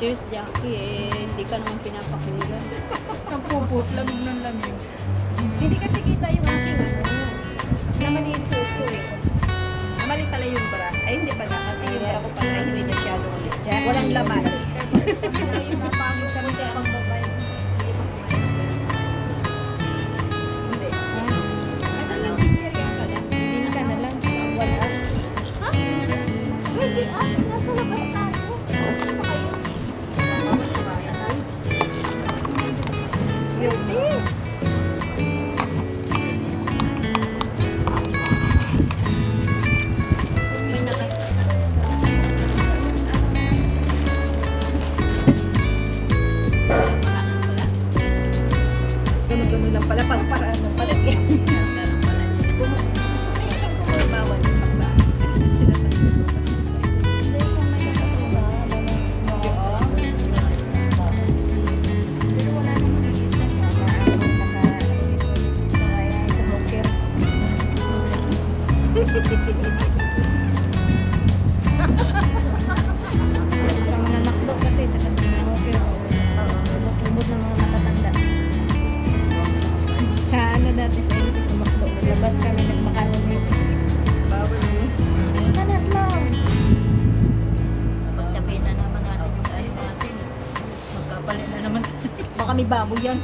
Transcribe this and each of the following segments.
Cheers, Jackie. Eh, hindi ka naman pinapakinggan. Ang pupus, lamig ng lamig. Hindi kasi kita yung aking ano. Naman yung suot ko eh. Mali pala yung bra. Ay, hindi pala. Kasi yung bra ko pala hindi masyado. Walang laman. yung napangit Sa mga kasi, tsaka sa mga bukir. Lubot-lubot ng mga matatanda. Sa ano dati sa ito sa makdo, naglabas kami nagmakaroni. Bawal yun. Kanat lang. Pagtabi na naman natin yung ano natin. Magkapalit na naman. Baka may baboy yan.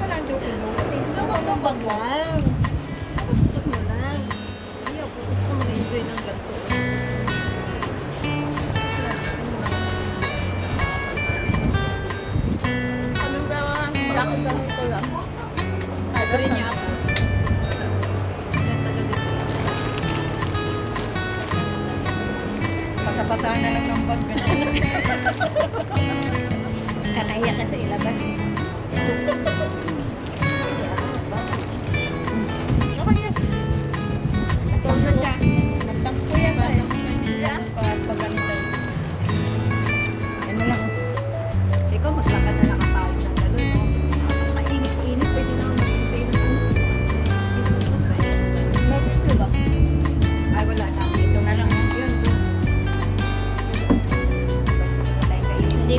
Ka lang doon pinutin. Gabag-gabag lang. Ako sutot mo lang. Ayaw ko. Gusto ko mag-enjoy ng ganito. Kaming sa laki kami ko lang. Sabi niya ako. Pasapasahan na lang ng bag. Kakahiya ka sa ilabas. eh.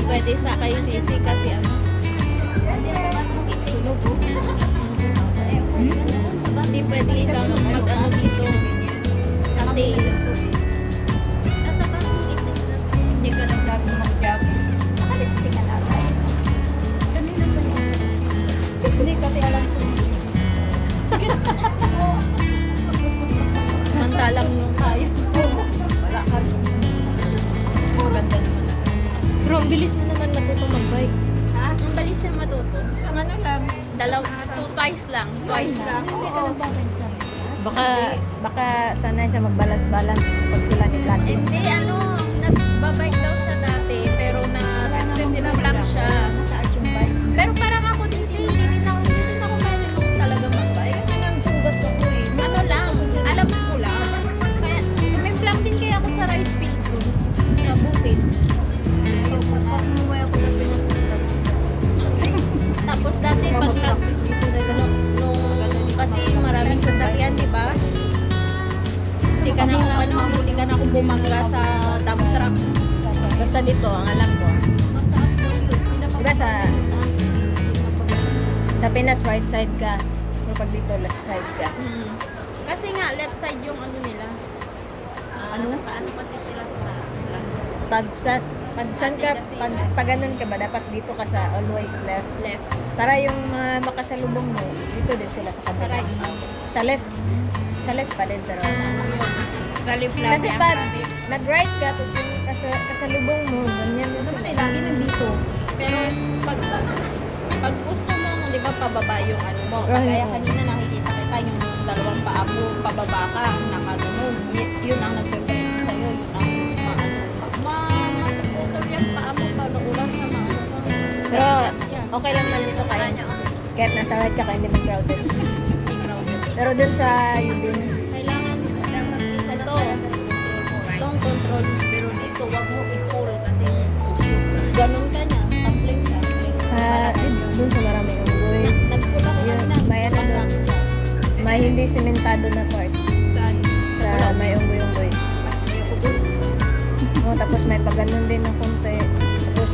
Pwede sa kayo sisi kasi ano. Sunog, oh. Hindi pwede ikaw mag-ano dito. Kasi hindi ka naglago mag-jogging. Naka-lipstick ka lang. Hindi kasi alam ko. Samantalang nung bilis mo naman matuto mag-bike. Ha? Ang bilis siya matuto. Isang ano lang. Dalaw, two twice lang. Twice lang. Ka nagbaban sa Baka, baka sanay siya mag-balance-balance pag sila ni Platin. Hindi, ano, nagbabike daw siya ka na, ano, hindi ka na ako bumangga sa dump truck. Basta dito, ang alam ko. Diba sa, sa Pinas right side ka. Pero pag dito left side ka. Hmm. Kasi nga, left side yung ano nila. Ano? Paano kasi sila sa Pag sa, Pag saan ka, pag, pag ganun ka ba, dapat dito ka sa always left. Left. Para yung mga makasalubong mo, dito din sila sa kabila. Sa left. Sa left pa din, pero... Sa left lang. Kasi pag nag-right ka, tapos yung kasa, kasalubong mo, ganyan yung Dapat ay lagi nandito. Pero pag pag gusto mo, di ba, pababa yung ano mo. Right. Kagaya kanina nakikita kita yung dalawang paa mo, pababa ka, nakaganon. Y- yun ang nagpe-press sa'yo, yun ang maano. Ma, mapuputol yung paa mo, paano ulang sa mga Pero, okay lang man dito kayo. Kahit nasa right ka, kaya hindi man crowded. Pero dun sa Yubin, Kailangan, ito, itong control, pero dito, wag mo i-pull kasi ganun ka niya, tumbling ka. sa, dun sa ako Yun, kanina. may ano tumambang doon. siya. may hindi sementado na part. Saan? Sa may unggoy-unggoy. Dun. Oh, tapos may paganon din ng konti. Tapos,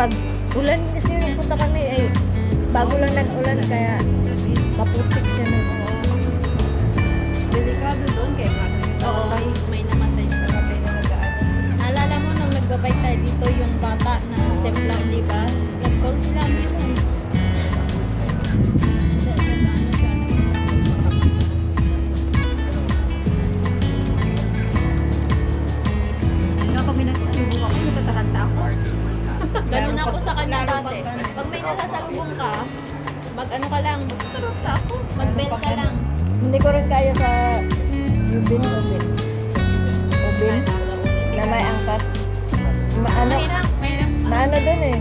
pag ulan kasi yung punta kami, ay bago lang nag-ulan, kaya maputik siya nun. Delikado doon kaya Oo, may namatay sa gabi na nag-ano. Alala mo nung nagbabay tayo dito yung bata na sempla, di ba? Nag-call sila ambulance. Siya. Ganun ako sa kanya dati. pag ano. Pag may nasasalubong ka, mag-ano ka lang, Natatakanta ako. mag-bend ka lang. Hindi ko rin kaya sa Ubin, Ubin. Ubin, na may angkas. Ma ano, Mahirap, mahirap. na ano dun eh.